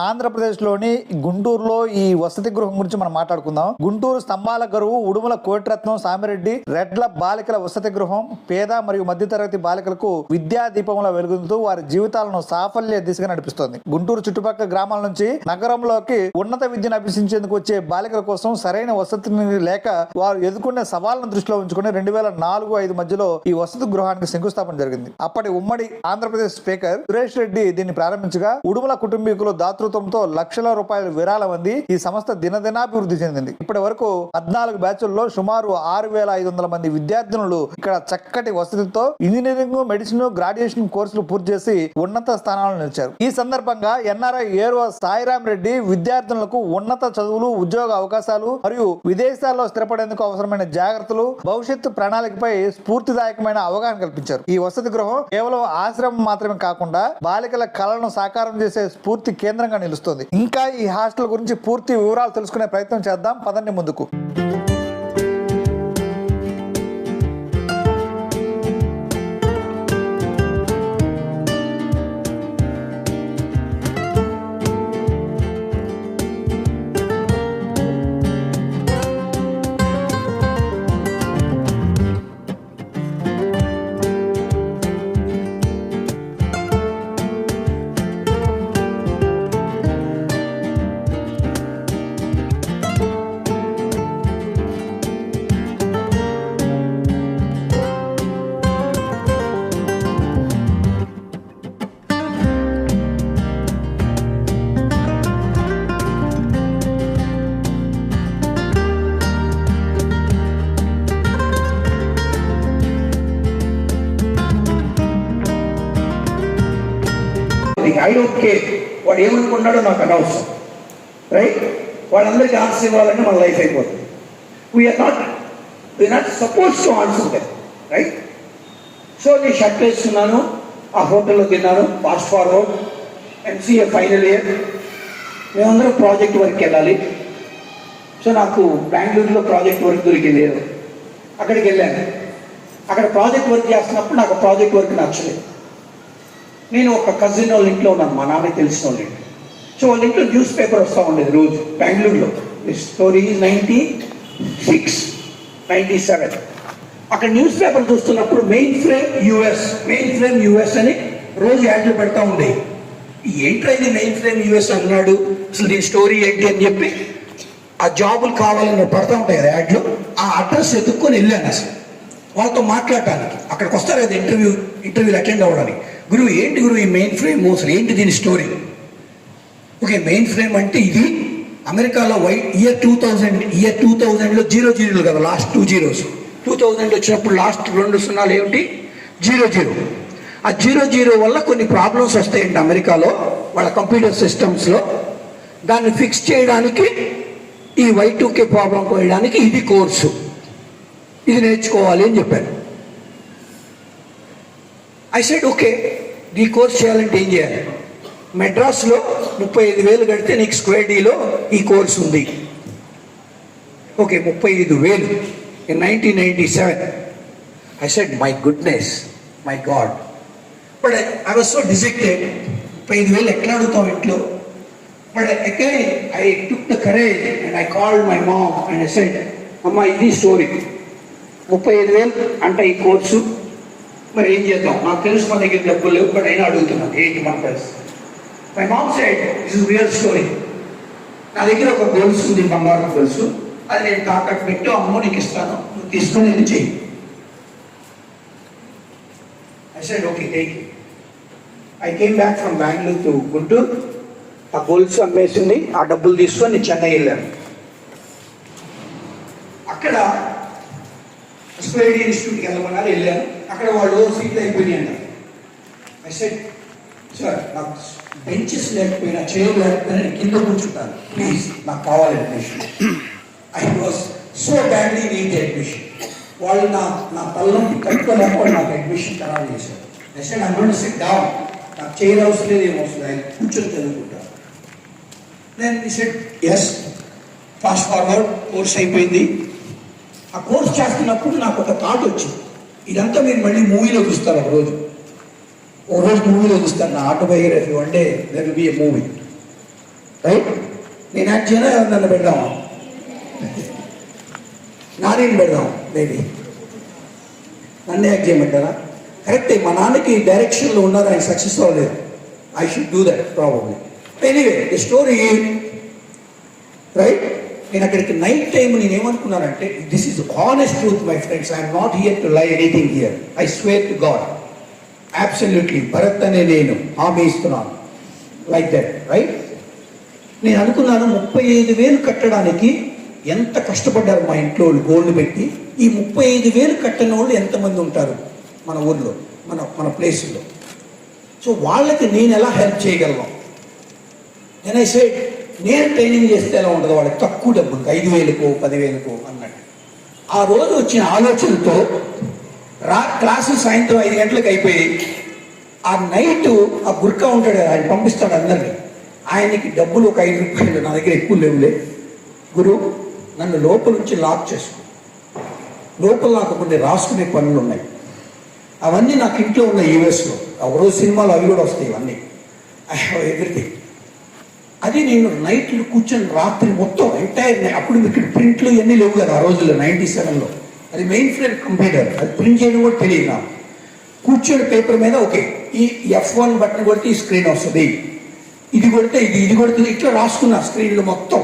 ఆంధ్రప్రదేశ్లోని గుంటూరులో ఈ వసతి గృహం గురించి మనం మాట్లాడుకుందాం. గుంటూరు స్తంభాల గరువు ఉడుమల కోటిరత్నం సామిరెడ్డి రెడ్ల బాలికల వసతి గృహం పేద మరియు మధ్యతరగతి బాలికలకు విద్యా దీపంలో వెలుగుతూ వారి జీవితాలను సాఫల్య దిశగా నడిపిస్తోంది. గుంటూరు చుట్టుపక్కల గ్రామాల నుంచి నగరంలోకి ఉన్నత విద్యను అభ్యసించేందుకు వచ్చే బాలికల కోసం సరైన వసతిని లేక వారు ఎదుర్కొనే సవాళ్ళను దృష్టిలో ఉంచుకుని రెండు వేల నాలుగు ఐదు మధ్యలో ఈ వసతి గృహానికి శంకుస్థాపన జరిగింది. అప్పటి ఉమ్మడి ఆంధ్రప్రదేశ్ స్పీకర్ సురేష్ రెడ్డి దీన్ని ప్రారంభించగా ఉడుమల కుటుంబీకులు దాతృత్వంతో లక్షల రూపాయల విరాళం అంది ఈ సంస్థ దినదినాభివృద్ధి చెందింది. ఇప్పటి వరకు పద్నాలుగు బ్యాచుల్లో సుమారు ఆరు వేల ఐదు వందల మంది విద్యార్థినులు ఇక్కడ చక్కటి వసతితో ఇంజనీరింగ్ మెడిసిన్ గ్రాడ్యుయేషన్ కోర్సులు పూర్తి చేసి ఉన్నత స్థానాలను నిలిచారు. ఈ సందర్భంగా ఎన్ఆర్ఐ ఏరువ సాయిరాం రెడ్డి విద్యార్థులకు ఉన్నత చదువులు ఉద్యోగ అవకాశాలు మరియు విదేశాల్లో స్థిరపడేందుకు అవసరమైన జాగ్రత్తలు భవిష్యత్తు ప్రణాళికపై స్ఫూర్తిదాయకమైన అవగాహన కల్పించారు. ఈ వసతి గృహం కేవలం ఆశ్రమం మాత్రమే కాకుండా బాలికల కళలను సాకారం చేసే స్ఫూర్తి కేంద్రంగా నిలుస్తుంది. ఇంకా ఈ హాస్టల్ గురించి పూర్తి వివరాలు తెలుసుకునే ప్రయత్నం చేద్దాం. పదండి ముందుకు. I don't care. వాడు ఏమనుకున్నాడో నాకు అనవసరం. రైట్ వాళ్ళందరికీ ఆన్సర్ ఇవ్వాలంటే మన లైఫ్ అయిపోతుంది. We are not we are not supposed to answer that right so నేను షర్ట్ వేసుకున్నాను ఆ హోటల్లో తిన్నాను fast forward MCA final year మేమందరం ప్రాజెక్ట్ వర్క్ వెళ్ళాలి. సో నాకు బెంగళూరులో ప్రాజెక్ట్ వర్క్ దొరికింది. అక్కడికి వెళ్ళాను. అక్కడ ప్రాజెక్ట్ వర్క్ చేస్తున్నప్పుడు నాకు ప్రాజెక్ట్ వర్క్ నచ్చలేదు. నేను ఒక కజిన్ వాళ్ళ ఇంట్లో ఉన్నాను మా నాన్న తెలిసిన వాళ్ళ ఇంట్లో. సో వాళ్ళ ఇంట్లో న్యూస్ పేపర్ వస్తూ ఉండేది రోజు బెంగళూరులో. Story ninety six ninety seven అక్కడ న్యూస్ పేపర్ చూస్తున్నప్పుడు main frame US main frame US అని రోజు యాడ్లు పెడతా ఉండేవి ఏంట్రా ఇది మెయిన్ ఫ్రేమ్ యుఎస్ అన్నాడు? అసలు దీని స్టోరీ ఏంటి అని చెప్పి ఆ జాబులు కావాలని పడతా ఉంటాయి కదా యాడ్లు ఆ అడ్రస్ ఎత్తుక్కొని వెళ్ళాను అసలు. వాళ్ళతో మాట్లాడటానికి. అక్కడికి వస్తారు కదా ఇంటర్వ్యూ ఇంటర్వ్యూలు అటెండ్ అవ్వడానికి? గురువు ఏంటి గురువు ఈ మెయిన్ ఫ్రేమ్ అసలు ఏంటి దీని స్టోరీ ఓకే మెయిన్ ఫ్రేమ్ అంటే ఇది అమెరికాలో Y year two thousand year two థౌజండ్లో జీరో జీరోలు కదా last two zeros two thousand వచ్చినప్పుడు లాస్ట్ రెండు సున్నాలు ఏమిటి? Zero zero. ఆ జీరో జీరో వల్ల కొన్ని ప్రాబ్లమ్స్ వస్తాయండి అమెరికాలో వాళ్ళ కంప్యూటర్ సిస్టమ్స్లో దాన్ని ఫిక్స్ చేయడానికి ఈ వై టూకే ప్రాబ్లం పోయడానికి ఇది కోర్సు ఇది నేర్చుకోవాలి అని చెప్పాను ఐ సైడ్ ఓకే ఈ కోర్స్ చేయాలంటే ఏం చేయాలి? మెడ్రాస్లో ముప్పై ఐదు వేలు కడితే నీకు స్క్వేర్ డీలో ఈ కోర్స్ ఉంది. ఓకే ముప్పై ఐదు వేలు in nineteen ninety seven I said my goodness my God but I was so dejected ముప్పై ఐదు వేలు ఎట్లా అడుగుతాం ఇంట్లో? But again I took the courage and I call my mom and I said అమ్మ ఇది స్టోరీ ముప్పై ఐదు వేలు అంటే ఈ కోర్సు మరి ఏం చేద్దాం? నాకు తెలుసు మన దగ్గర డబ్బులు లేవు బట్ అయినా అడుగుతున్నాను ఏంటి మన పరిస్థితి my mom said is real story నా దగ్గర ఒక గోల్స్ ఉంది బంగారం గొలుసు. అది నేను తాకట్టు పెట్టి అమ్మో నీకు ఇస్తాను. నువ్వు తీసుకొని నేను చెయ్యి. I said okay take I came back from Bengaluru to Guntur ఆ గోల్స్ అమ్మేసింది ఆ డబ్బులు తీసుకొని నేను చెన్నై వెళ్ళాను. అక్కడ స్క్వేర్ ఇన్స్టిట్యూట్కి వెళ్ళమన్నారు వెళ్ళాను. అక్కడ వాళ్ళు సీట్లు అయిపోయినాయి ఐ సెడ్ సార్ నాకు బెంచెస్ లేకపోయినా చైర్ లేకపోయినా నేను కింద కూర్చుంటాను. ప్లీజ్ నాకు కావాలి admission I was so badly need admission వాళ్ళు నా నా తలనొప్పి కట్టుకోలేకపోతే నాకు అడ్మిషన్ ఖరాబ్ చేశారు. I said I sit down నాకు చైర్ అవసరం లేదు ఏం అవసరం లేదు. కూర్చొని చదువుకుంటాను నేను ఈ సెట్ ఎస్ ఫాస్ట్ ఫార్వర్డ్ కోర్స్ అయిపోయింది. ఆ కోర్స్ చేస్తున్నప్పుడు నాకు ఒక థాట్ వచ్చింది. ఇదంతా మీరు మళ్ళీ మూవీలో చూస్తారు ఒక రోజు రోజు మూవీలో చూస్తాను నా autobiography one day there will be a movie right నేను యాక్ట్ చేయనా? నన్ను పెడదామా? నానేం పెడదాం మేబీ నన్ను యాక్ట్ చేయమంటారా? కరెక్టే మా నాన్నకి డైరెక్షన్లో ఉన్నారు ఆయన సక్సెస్ అవ్వలేదు. I should do that problem anyway the story right నేను అక్కడికి నైట్ టైం నేను ఏమనుకున్నానంటే this is honest truth my friends I'm not here to lie anything here I swear to God absolutely Bharat అనే నేను హామీ ఇస్తున్నాను. Like that right నేను అనుకున్నాను ముప్పై ఐదు వేలు కట్టడానికి ఎంత కష్టపడ్డారు మా ఇంట్లో వాళ్ళు గోల్డ్ పెట్టి. ఈ ముప్పై ఐదు వేలు కట్టిన వాళ్ళు ఎంతమంది ఉంటారు మన ఊర్లో మన మన ప్లేస్లో సో వాళ్ళకి నేను ఎలా హెల్ప్ చేయగలను? నేను ఐ సైడ్ నేను ట్రైనింగ్ చేస్తే ఎలా ఉండదు వాళ్ళకి తక్కువ డబ్బు ఐదు వేలకు పదివేలకు అన్నట్టు. ఆ రోజు వచ్చిన ఆలోచనతో రా క్లాసు సాయంత్రం ఐదు గంటలకు అయిపోయి ఆ నైట్ ఆ గుర్కా ఉంటాడు ఆయన పంపిస్తాడు అందరినీ. ఆయనకి డబ్బులు ఒక ఐదు రూపాయలు నా దగ్గర ఎక్కువ లేవులే. గురు నన్ను లోపల నుంచి లాక్ చేసుకో. లోపల నాకు కొన్ని రాసుకునే పనులు ఉన్నాయి. అవన్నీ నాకు ఇంట్లో ఉన్న యూఎస్లో ఒకరోజు సినిమాలు అవి కూడా వస్తాయి ఇవన్నీ. ఐ హ్యావ్ ఎవ్రీథింగ్ అది నేను నైట్లు కూర్చొని రాత్రి మొత్తం ఎంటైర్ అప్పుడు మీకు ప్రింట్లు ఇవన్నీ లేవు కదా ఆ రోజుల్లో నైంటీ సెవెన్లో అది మెయిన్ ఫ్రేమ్ కంప్యూటర్ అది ప్రింట్ చేయడం కూడా తెలియదు నాకు. కూర్చొని పేపర్ మీద ఓకే ఈ ఎఫ్ వన్ బటన్ కొడితే ఈ స్క్రీన్ వస్తుంది. ఇది కొడితే ఇది ఇది కొడుతుంది ఇట్లా రాసుకున్నా స్క్రీన్లు మొత్తం.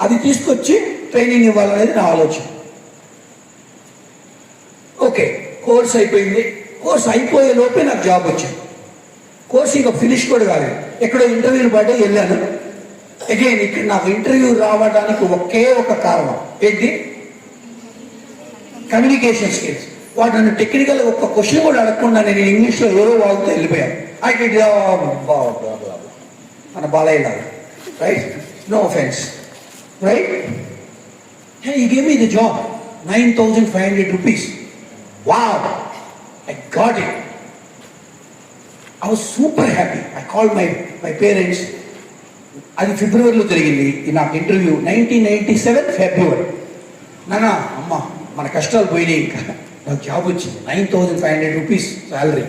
అది తీసుకొచ్చి ట్రైనింగ్ ఇవ్వాలనేది నా ఆలోచన. ఓకే కోర్స్ అయిపోయింది. కోర్స్ అయిపోయే లోపే నాకు జాబ్ వచ్చింది. కోర్స్ ఇంకా ఫినిష్ కూడా కాలేదు. ఎక్కడో ఇంటర్వ్యూలు బట్టి వెళ్ళాను. అగైన్ ఇక్కడ నాకు ఇంటర్వ్యూ రావడానికి ఒకే ఒక కారణం. ఏంటి? కమ్యూనికేషన్ స్కిల్స్ వాడు నన్ను టెక్నికల్ ఒక క్వశ్చన్ కూడా అడగకుండా నేను ఇంగ్లీష్లో ఎవరో వాగుతూ వెళ్ళిపోయాను ఐ డిడ్ oh, మన Balayya right no offence right ఈ గేమ్ ఇది job nine thousand five hundred rupees wow I got it I was super happy I call my my parents అది ఫిబ్రవరిలో జరిగింది. నాకు interview nineteen ninety seven February. నాన్న అమ్మ మన కష్టాలు పోయినాయి ఇంకా. నాకు జాబ్ వచ్చింది. Nine thousand five hundred rupees salary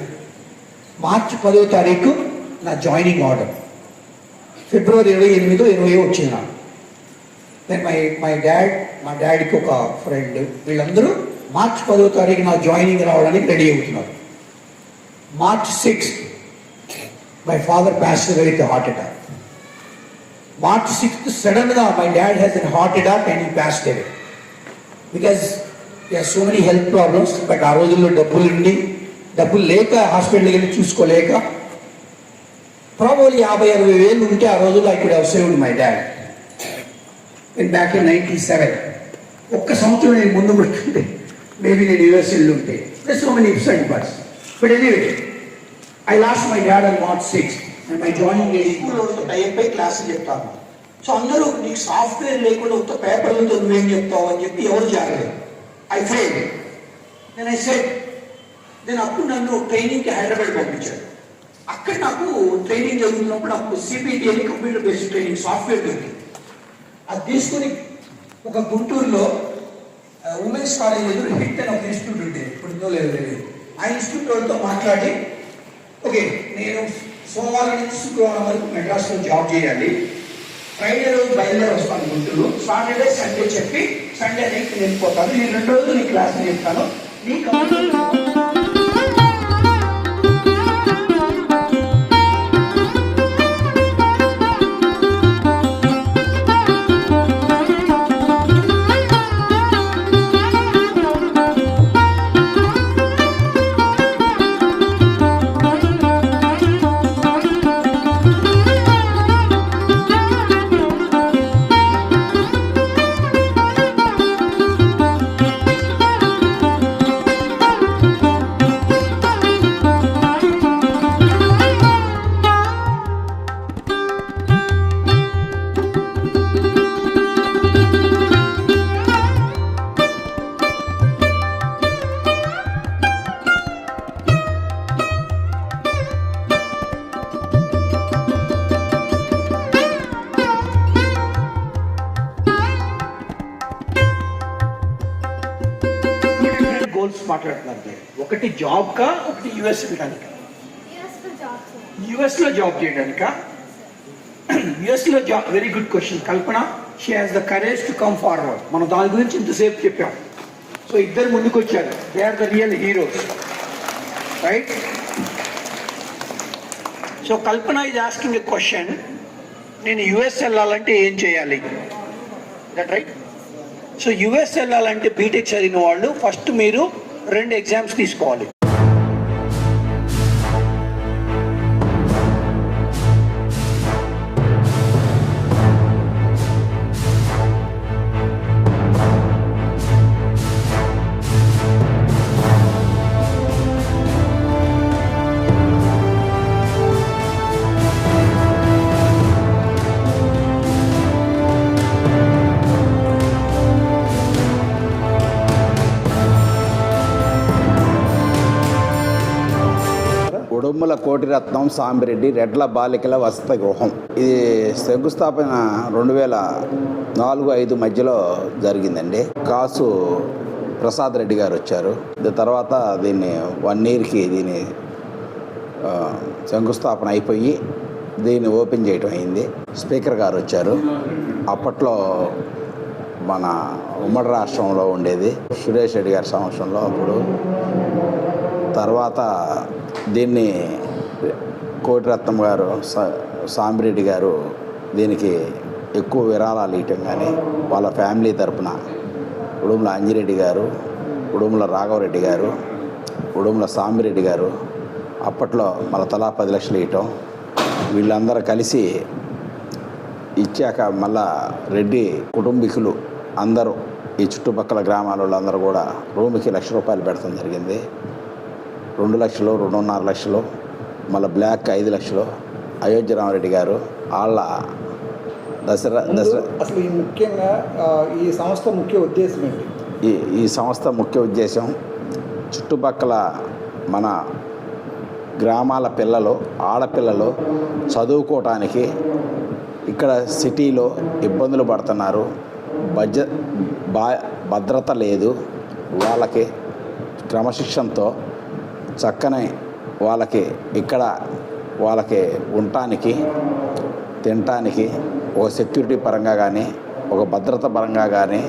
మార్చి పదో తారీఖు నా జాయినింగ్ ఆర్డర్. ఫిబ్రవరి ఇరవై ఎనిమిదో ఇరవై వచ్చింది నాకు. దెన్ మై మై డాడ్ మా డాడీకి ఒక ఫ్రెండ్ వీళ్ళందరూ మార్చ్ పదో తారీఖు నా జాయినింగ్ రావడానికి రెడీ అవుతున్నారు. March sixth my father pass with heart attack March sixth సడన్గా my dad has an heart attack and ఈ pass away because so many health problems but ఆ రోజుల్లో డబ్బులు ఉండి డబ్బులు లేక హాస్పిటల్కి వెళ్ళి చూసుకోలేక ప్రాబోలీ యాభై అరవై వేలు ఉంటే ఆ రోజుల్లో I could have saved my dad in back in ninety seven ఒక్క సంవత్సరం నేను ముందు పెట్టుకుంటే మేబీ నేను యూఎస్ఎల్ ఉంటే so many ifs and buts but anyway I lost my dad and March six and my type అయి క్లాసులు చెప్తాను. సో అందరూ నీకు సాఫ్ట్వేర్ లేకుండా ఉత్త పేపర్లతో నువ్వేం చెప్తావు అని చెప్పి ఎవరు జాగలేదు ఐ ఫెయిల్ నేను ఐ సెట్ నేను అప్పుడు నన్ను ట్రైనింగ్కి హైదరాబాద్ పంపించాడు అక్కడ నాకు ట్రైనింగ్ జరుగుతున్నప్పుడు నాకు సిబిటి అని కంప్యూటర్ బేస్డ్ ట్రైనింగ్ సాఫ్ట్వేర్ దొరికింది. అది తీసుకుని ఒక గుంటూరులో ఉమెన్స్ కాలేజ్ ఎదురు హిట్ అని ఒక ఇన్స్టిట్యూట్ ఉండేది ఇప్పుడు ఉందో లేదు ఆ ఇన్స్టిట్యూట్ వాళ్ళతో మాట్లాడి ఓకే నేను సోమవారం నుంచి శుక్రవారం వరకు మెడ్రాస్లో జాబ్ చేయాలి. ఫ్రైడే రోజు బయలుదేరి వస్తాను గుంటూరు. సాటర్డే సండే చెప్పి సండే నైట్ వెళ్ళిపోతాను. నేను రెండు రోజులు నీ క్లాస్ చెప్తాను. నీ మాట్లాడుతున్నారు మీరు. ఒకటి జాబ్ కా ఒకటి యుఎస్ వెళ్ళడానికి యూఎస్లో జాబ్ చేయాలి. యుఎస్లో జాబ్ చేయడానిక? యుఎస్లో job very good question Kalpana she has the courage to come forward మనం దాని గురించి ఇంతసేపు చెప్పాం. సో ఇద్దరు ముందుకు వచ్చారు they are the real heroes right so Kalpana is asking a question నేను యుఎస్ వెళ్ళాలంటే ఏం చేయాలి? దట్ రైట్ సో యుఎస్ వెళ్ళాలంటే బీటెక్ చదివిన వాళ్ళు ఫస్ట్ మీరు రెండు ఎగ్జామ్స్ తీసుకోవాలి. ఉడుమ్మల కోటిరత్నం సాంబిరెడ్డి రెడ్ల బాలికల వసతి గృహం ఇది శంకుస్థాపన రెండు వేల నాలుగు ఐదు మధ్యలో జరిగిందండి. కాసు ప్రసాద్ రెడ్డి గారు వచ్చారు. తర్వాత దీన్ని వన్ ఇయర్కి దీని శంకుస్థాపన అయిపోయి దీన్ని ఓపెన్ చేయటం అయింది. స్పీకర్ గారు వచ్చారు. అప్పట్లో మన ఉమ్మడి రాష్ట్రంలో ఉండేది సురేష్ రెడ్డి గారి సమక్షంలో అప్పుడు. తర్వాత దీన్ని కోటిరత్నం గారు సా- సాంబిరెడ్డి గారు దీనికి ఎక్కువ విరాళాలు ఇవ్వటం కానీ వాళ్ళ ఫ్యామిలీ తరపున ఉడుముల అంజిరెడ్డి గారు ఉడుముల రాఘవరెడ్డి గారు ఉడుముల సాంబిరెడ్డి గారు అప్పట్లో మన తలా పది లక్షలు ఇవ్వటం వీళ్ళందరూ కలిసి ఇచ్చాక మళ్ళా రెడ్డి కుటుంబీకులు అందరూ ఈ చుట్టుపక్కల గ్రామాల వాళ్ళందరూ కూడా రూమ్కి లక్ష రూపాయలు పెడతాం జరిగింది. రెండు లక్షలు రెండున్నర లక్షలు మళ్ళీ బ్లాక్ ఐదు లక్షలు. అయోధ్య రామరెడ్డి గారు వాళ్ళ దసరా దసరా అసలు ఈ ముఖ్యంగా ఈ సంస్థ ముఖ్య ఉద్దేశం ఏంటి? ఈ ఈ సంస్థ ముఖ్య ఉద్దేశం చుట్టుపక్కల మన గ్రామాల పిల్లలు ఆడపిల్లలు చదువుకోవటానికి ఇక్కడ సిటీలో ఇబ్బందులు పడుతున్నారు. బడ్జ బా భద్రత లేదు. వాళ్ళకి క్రమశిక్షణతో చక్కని వాళ్ళకి ఇక్కడ వాళ్ళకి ఉండటానికి తినటానికి ఒక సెక్యూరిటీ పరంగా కానీ ఒక భద్రత పరంగా కానీ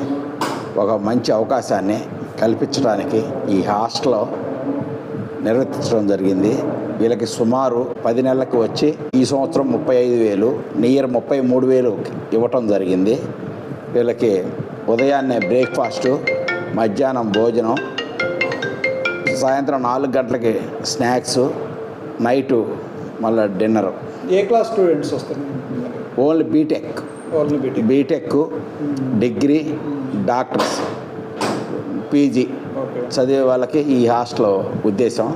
ఒక మంచి అవకాశాన్ని కల్పించడానికి ఈ హాస్టల్ నిర్వర్తించడం జరిగింది. వీళ్ళకి సుమారు పది నెలలకు వచ్చి ఈ సంవత్సరం ముప్పై ఐదు వేలు నియర్ ముప్పై మూడు వేలు ఇవ్వటం జరిగింది. వీళ్ళకి ఉదయాన్నే బ్రేక్ఫాస్టు మధ్యాహ్నం భోజనం సాయంత్రం నాలుగు గంటలకి స్నాక్స్ నైటు మళ్ళీ డిన్నర్. ఏ క్లాస్ స్టూడెంట్స్ వస్తారు? Only BTech. Only BTech. BTech degree doctors PG చదివే వాళ్ళకి ఈ హాస్టల్ ఉద్దేశం.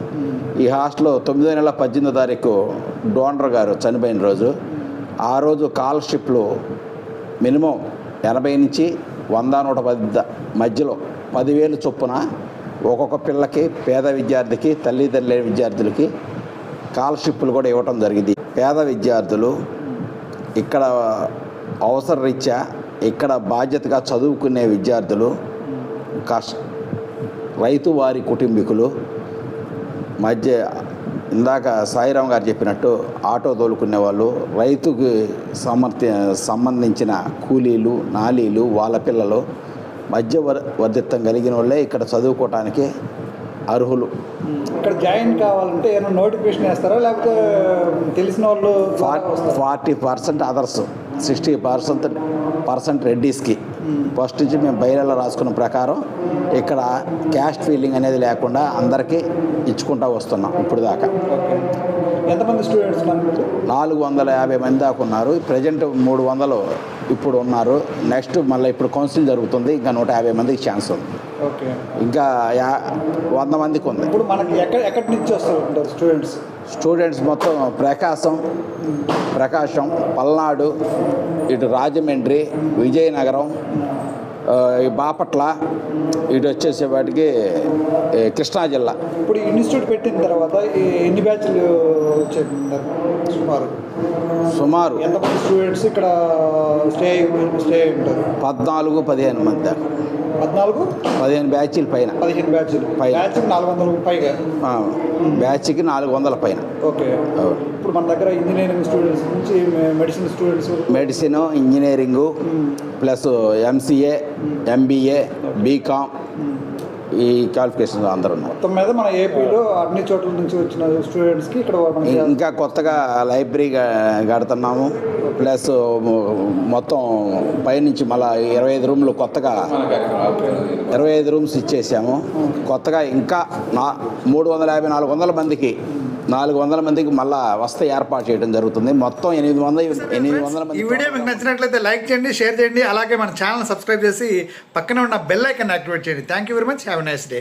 ఈ హాస్టల్ తొమ్మిదో నెల పద్దెనిమిదో తారీఖు డోనర్ గారు చనిపోయిన రోజు. ఆ రోజు కాలర్షిప్లు మినిమం ఎనభై నుంచి వంద నూట పది మధ్యలో పదివేలు చొప్పున ఒక్కొక్క పిల్లకి పేద విద్యార్థికి తల్లిదండ్రుల విద్యార్థులకి స్కాలర్షిప్లు కూడా ఇవ్వటం జరిగింది. పేద విద్యార్థులు ఇక్కడ అవసర రీత్యా ఇక్కడ బాధ్యతగా చదువుకునే విద్యార్థులు కష్ట రైతు వారి కుటుంబీకులు మధ్య ఇందాక సాయిరామ్ గారు చెప్పినట్టు ఆటో తోలుకునే వాళ్ళు రైతుకి సమర్థ సంబంధించిన కూలీలు నాలీలు వాళ్ళ పిల్లలు మధ్య వర్ వర్ధిత్వం కలిగిన వాళ్ళే ఇక్కడ చదువుకోవటానికి అర్హులు. ఇక్కడ జాయిన్ కావాలంటే ఏమైనా నోటిఫికేషన్ వేస్తారా? లేకపోతే తెలిసిన వాళ్ళు? Forty percent others sixty percent percent రెడ్డీస్కి. First నుంచి మేము బయలలో రాసుకున్న ప్రకారం ఇక్కడ క్యాస్ట్ ఫీలింగ్ అనేది లేకుండా అందరికీ ఇచ్చుకుంటూ వస్తున్నాం ఇప్పుడు దాకా. ఎంతమంది స్టూడెంట్స్ నాలుగు వందల యాభై మంది దాకా ఉన్నారు. ప్రజెంట్ మూడు వందలు ఇప్పుడు ఉన్నారు నెక్స్ట్ మళ్ళీ ఇప్పుడు కౌన్సిలింగ్ జరుగుతుంది. ఇంకా నూట యాభై మందికి ఛాన్స్ ఉంది. ఓకే. ఇంకా యా వంద మందికి ఉంది. ఇప్పుడు మనకి ఎక్కడ ఎక్కడి నుంచి వస్తారు స్టూడెంట్స్ స్టూడెంట్స్ మొత్తం ప్రకాశం ప్రకాశం పల్నాడు ఇటు రాజమండ్రి విజయనగరం బాపట్ల ఇటు వచ్చేసేపాటికి ఈ కృష్ణా జిల్లా. ఇప్పుడు ఇన్స్టిట్యూట్ పెట్టిన తర్వాత ఈ ఎన్ని బ్యాచ్లు సుమారు. సుమారు. ఎంతమంది స్టూడెంట్స్ ఇక్కడ స్టే స్టే ఉంటారు? పద్నాలుగు పదిహేను మంది దాకా. పద్నాలుగు? పదిహేను బ్యాచీల పైన. పదిహేను బ్యాచ్లు. పైన. నాలుగు వందల పైగా. బ్యాచ్కి నాలుగు వందల పైన. ఓకే. ఇప్పుడు మన దగ్గర ఇంజనీరింగ్ స్టూడెంట్స్ నుంచి medicine students medicine engineering plus MCA MBA BCom ఈ క్వాలిఫికేషన్ అందరూ మొత్తం మీద మన ఏపీలో అన్ని చోట్ల నుంచి వచ్చిన స్టూడెంట్స్కి ఇక్కడ ఇంకా కొత్తగా లైబ్రరీ కడుతున్నాము. ప్లస్ మొత్తం పైనుంచి మళ్ళీ ఇరవై ఐదు రూమ్లు కొత్తగా ఇరవై ఐదు రూమ్స్ ఇచ్చేసాము. కొత్తగా ఇంకా నా మూడు వందల యాభై నాలుగు వందల మందికి నాలుగు వందల మందికి మళ్ళా వసతి ఏర్పాటు చేయడం జరుగుతుంది. మొత్తం ఎనిమిది వందల ఎనిమిది వందల ఈ మంది వీడియో మీకు నచ్చినట్లయితే లైక్ చేయండి షేర్ చేయండి అలాగే మన ఛానల్ సబ్స్క్రైబ్ చేసి పక్కనే ఉన్న బెల్ ఐకాన్ యాక్టివేట్ చేయండి. Thank you very much have nice day